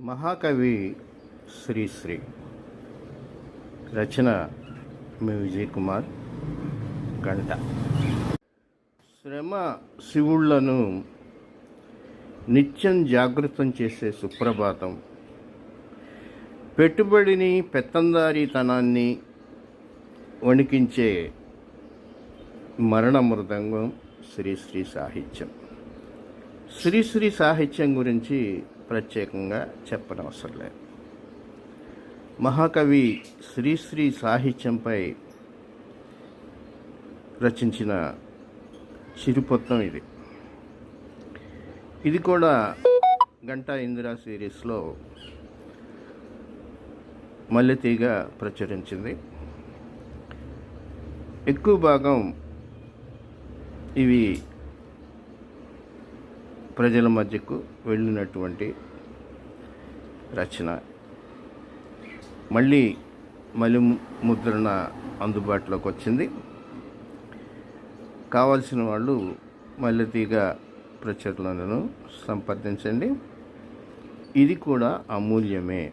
మహాకవి శ్రీశ్రీ రచన మీ విజయ్ కుమార్ గంట. శ్రమ శివుళ్ళను నిత్యం జాగృతం చేసే సుప్రభాతం. పెట్టుబడిని పెత్తందారీతనాన్ని వణికించే మరణ మృదంగం శ్రీశ్రీ సాహిత్యం. శ్రీశ్రీ సాహిత్యం గురించి ప్రత్యేకంగా చెప్పనవసరం లేదు. మహాకవి శ్రీశ్రీ సాహిత్యంపై రచించిన చిరుపొత్తం ఇది. ఇది కూడా గంటా ఇందిరా సిరీస్లో మల్లెతీగ ప్రచురించింది. ఎక్కువ భాగం ఇవి ప్రజల మధ్యకు వెళ్ళినటువంటి రచన. మళ్ళీ మలి ముద్రణ అందుబాటులోకి వచ్చింది. కావాల్సిన వాళ్ళు మల్లెతీగ ప్రచురణలను సంప్రదించండి. ఇది కూడా అమూల్యమే.